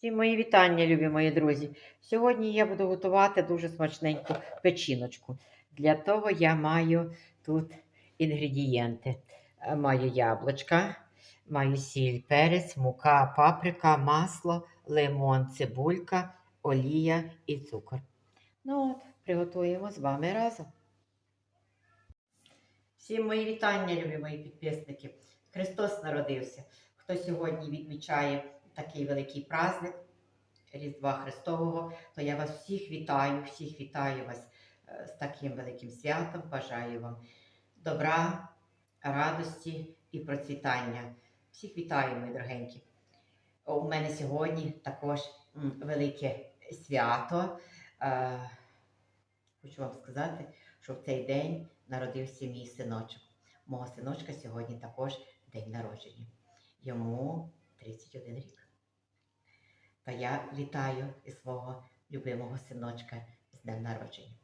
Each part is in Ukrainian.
Всі мої вітання, любі мої друзі. Сьогодні я буду готувати дуже смачненьку печіночку. Для того я маю тут інгредієнти. Е, Маю яблучка, маю сіль, перець, мука, паприка, масло, лимон, цибулька, олія і цукор. Ну от, приготуємо з вами разом. Всім мої вітання, любі мої підписники. Христос народився. Хто сьогодні відмічає такий великий праздник Різдва Христового, то я вас всіх вітаю, всіх вітаю вас е, з таким великим святом. Бажаю вам добра, радості і процвітання. Всіх вітаю, мої дорогенькі. У мене сьогодні також велике свято. Е, Хочу вам сказати, що в цей день народився мій синочок. Мого синочка сьогодні також день народження. Йому 31 рік. Та я вітаю і свого любимого синочка з днем народження.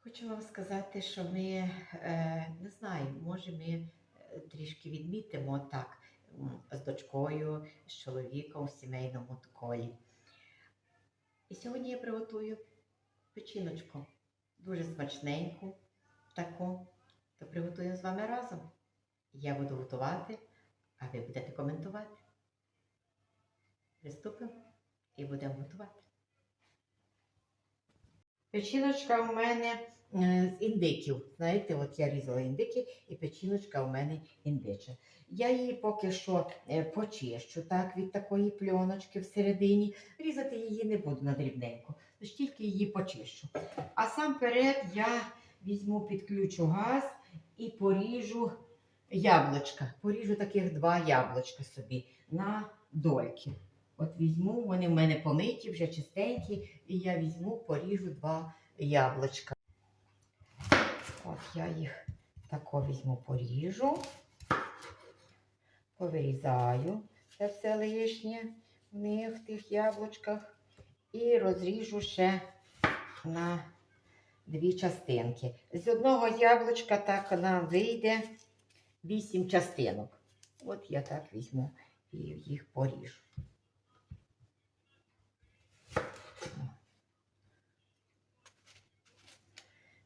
Хочу вам сказати, що ми е, не знаю, може ми е, трішки відмітимо так з дочкою, з чоловіком в сімейному колі. І сьогодні я приготую печіночку, дуже смачненьку таку, то приготуємо з вами разом. Я буду готувати, а ви будете коментувати. Приступимо і будемо готувати. Печіночка у мене е, з індиків. Знаєте, от я різала індики, і печіночка у мене індича. Я її поки що е, почищу так, від такої пльоночки всередині. Різати її не буду на дрібненько, лише тільки її почищу. А сам перед я візьму, підключу газ і поріжу яблучка. Поріжу таких два яблучка собі на дольки. От візьму, вони в мене помиті, вже чистенькі, і я візьму, поріжу два яблучка. От я їх тако візьму, поріжу, повирізаю це все лишнє в них, в тих яблучках, і розріжу ще на дві частинки. З одного яблучка так нам вийде вісім частинок. От я так візьму і їх поріжу.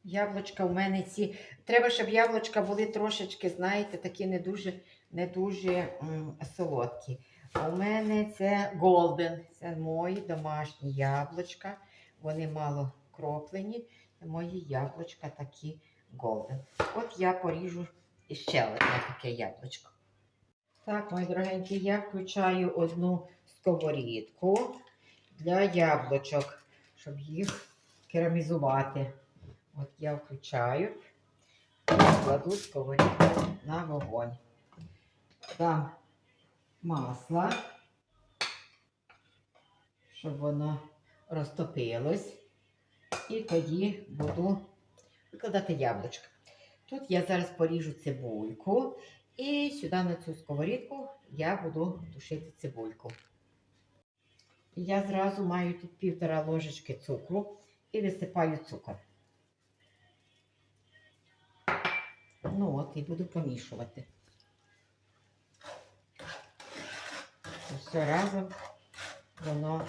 Яблучка в мене ці. Треба, щоб яблучка були трошечки, знаєте, такі не дуже не дуже м, солодкі. У мене це голден. Це мої домашні яблучка. Вони мало кроплені. Мої яблучка такі голден. От я поріжу ще одне таке яблучко. Так, мої дорогенькі, я включаю одну сковорідку для яблучок, щоб їх керамізувати. От я включаю кладу сковорідку на вогонь. Дам масло, щоб воно розтопилось. І тоді буду викладати яблучко. Тут я зараз поріжу цибульку. І сюди на цю сковорідку я буду тушити цибульку. Я зразу маю тут півтора ложечки цукру і висипаю цукор. Ну от, і буду помішувати. Все разом воно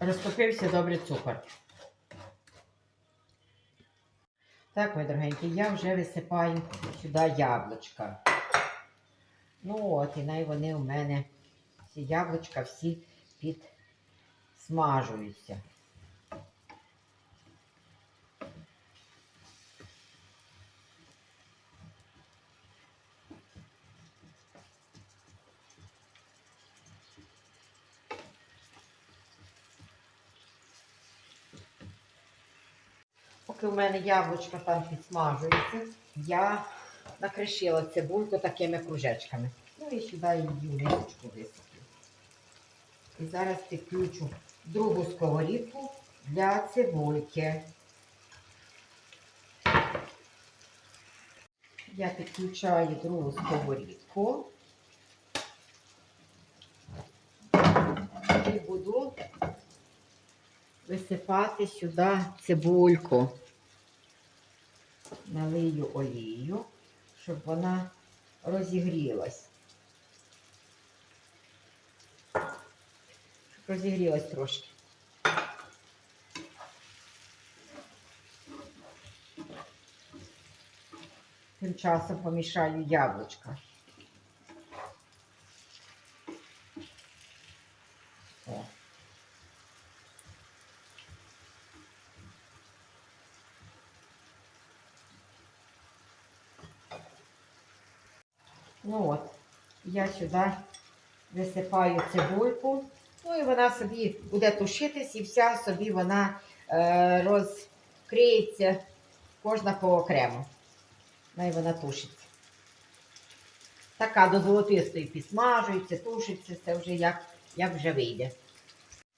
розтопився добре цукор. Так, мої дорогенькі, я вже висипаю сюди яблучка. Ну от, і най вони у мене, ці яблучка всі підсмажуються. Поки в мене яблучка там підсмажуються, я накришила цибульку такими кружечками. Ну і сюди її в висиплю. І зараз підключу другу сковорідку для цибульки. Я підключаю другу сковорідку. І буду висипати сюди цибульку. Налию олію, щоб вона розігрілась. Розігрілась трошки. Тим часом помішаю яблучка. Ну от, я сюди висипаю цибульку, ну і вона собі буде тушитись, і вся собі вона е, розкриється, кожна по окремо. Ну і вона тушиться. Така до золотистої підсмажується, тушиться, це вже як, як вже вийде.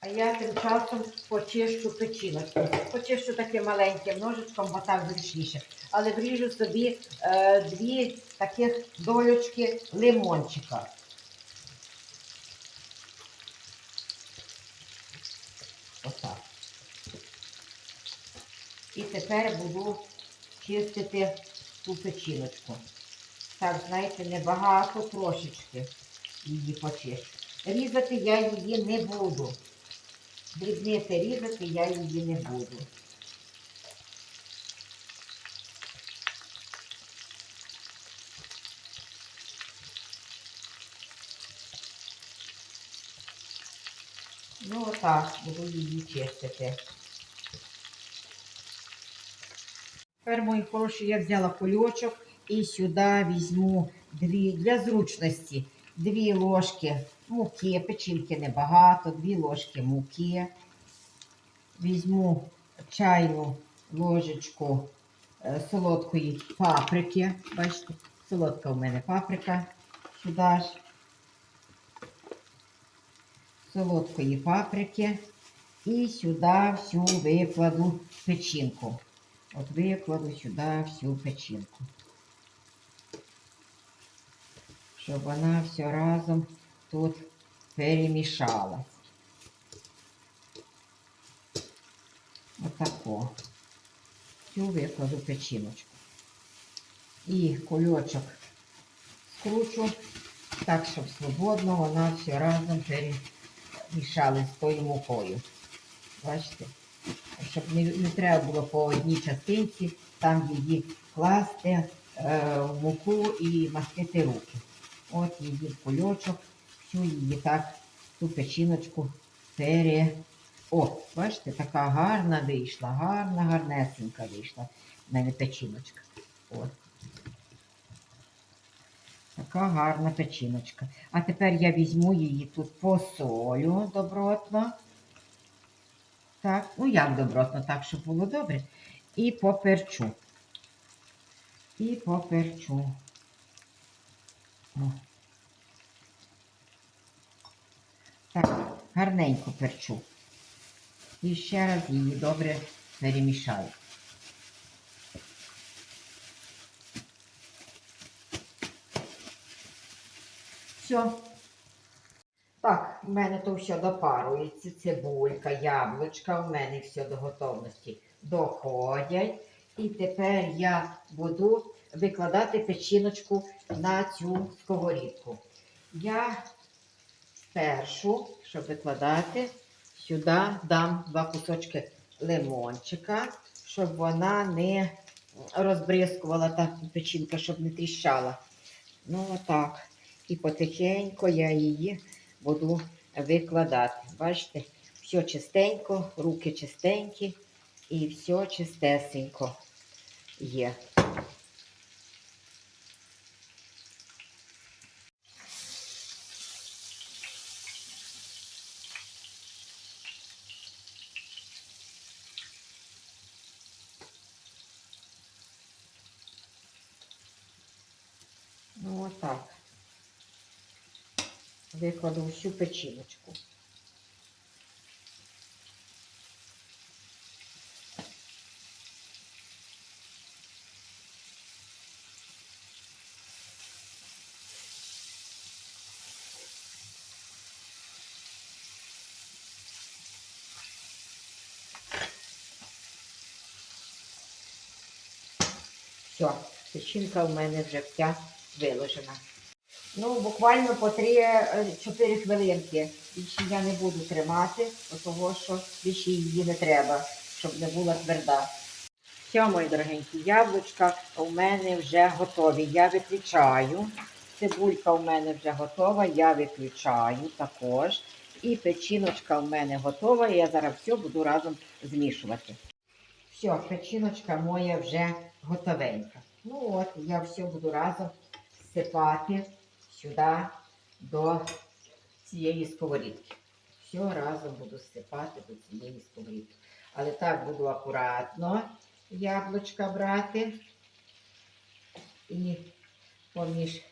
А я тим часом почищу печіночку. Почищу таким маленьким ножичком, бо так зручніше. Але вріжу собі е, дві таких долючки лимончика. Отак. І тепер буду чистити ту печіночку. Так, знаєте, небагато, трошечки її почищу. Різати я її не буду. Дрібнити різати я її не буду. Ну, отак, буду її чистити. Тепер, мої хороші, я взяла кульочок і сюди візьму дві, для зручності, дві ложки муки, печінки небагато, дві ложки муки. Візьму чайну ложечку е, солодкої паприки. Бачите, солодка у мене паприка. Сюди ж. Солодкої паприки. І сюди всю викладу печінку. От викладу сюди всю печінку. Щоб вона все разом тут перемішалась. Отако. Всю викладу печіночку. І кульочок скручу так, щоб свободно вона все разом перемішалась з тою мукою. Бачите? Щоб не, не треба було по одній частинці там її класти е, в муку і мастити руки. От її в кульочок, всю її так, ту печіночку пере. О, бачите, така гарна вийшла, гарна, гарнесенька вийшла в мене печіночка. От. Така гарна печіночка. А тепер я візьму її тут посолю добротно. Так, ну як добротно, так, щоб було добре. І поперчу. І поперчу. О. Так, гарненько перчу. І ще раз її добре перемішаю. Все. В мене то все допарується. Цибулька, яблучка, в мене все до готовності доходять. І тепер я буду викладати печіночку на цю сковорідку. Я спершу, щоб викладати, сюди дам два кусочки лимончика, щоб вона не розбризкувала та печінка, щоб не тріщала. Ну, отак. І потихеньку я її буду викладати. Бачите, все чистенько, руки чистенькі і все чистесенько є. Ну, отак. Викладу всю печіночку. Все, печінка в мене вже вся виложена. Ну, буквально по 3-4 хвилинки. Більше я не буду тримати, того що більше її не треба, щоб не була тверда. Все, мої дорогенькі, яблучка у мене вже готові. Я виключаю. Цибулька у мене вже готова, я виключаю також. І печіночка у мене готова. І я зараз все буду разом змішувати. Все, печіночка моя вже готовенька. Ну от, я все буду разом сипати сюди до цієї сковорідки. Все разом буду сипати до цієї сковорідки. Але так буду акуратно яблучка брати і поміж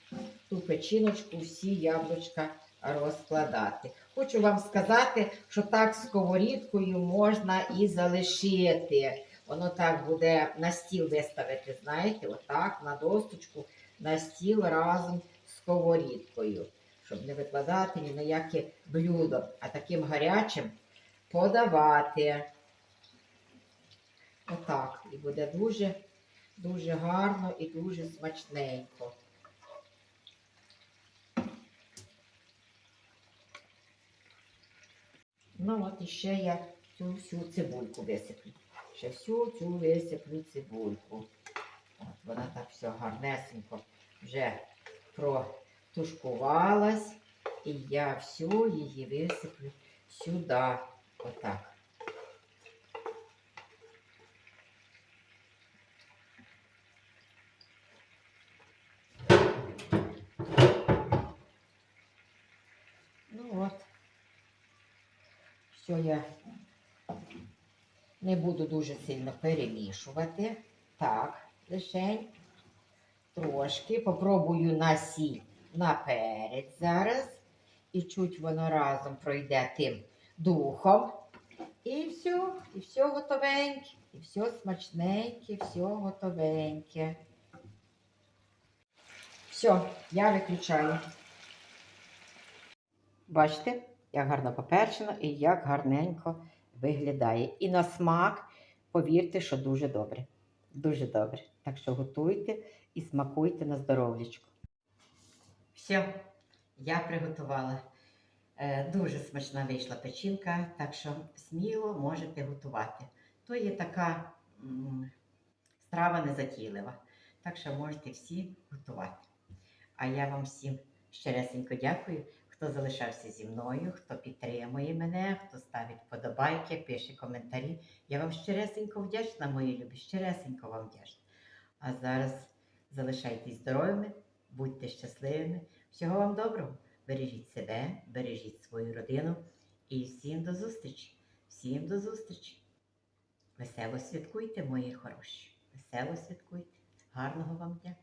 ту печіночку всі яблучка розкладати. Хочу вам сказати, що так сковорідкою можна і залишити. Воно так буде на стіл виставити, знаєте, отак на досточку на стіл разом сковорідкою, щоб не викладати ні на яке блюдо, а таким гарячим подавати. Отак. І буде дуже, дуже гарно і дуже смачненько. Ну от іще я цю всю цибульку висиплю. Ще всю цю висиплю цибульку. От вона так все гарнесенько вже протушкувалась. І я всю її висиплю сюди. Отак. Ну от. Все я не буду дуже сильно перемішувати. Так, лишень. Трошки. Попробую на сіль на перець зараз. І чуть воно разом пройде тим духом. І все, і все готовеньке, і все смачненьке, все готовеньке. Все, я виключаю. Бачите, як гарно поперчено і як гарненько виглядає. І на смак, повірте, що дуже добре. Дуже добре. Так що готуйте і смакуйте на здоров'ячку. Все, я приготувала. Е, Дуже смачна вийшла печінка, так що сміло можете готувати. То є така страва незатійлива. Так що можете всі готувати. А я вам всім щиресенько дякую, хто залишався зі мною, хто підтримує мене, хто ставить вподобайки, пише коментарі. Я вам щиресенько вдячна, мої любі, щиресенько вам вдячна. А зараз залишайтесь здоровими, будьте щасливими. Всього вам доброго. Бережіть себе, бережіть свою родину і всім до зустрічі. Всім до зустрічі. Весело святкуйте, мої хороші. Весело святкуйте. Гарного вам дня.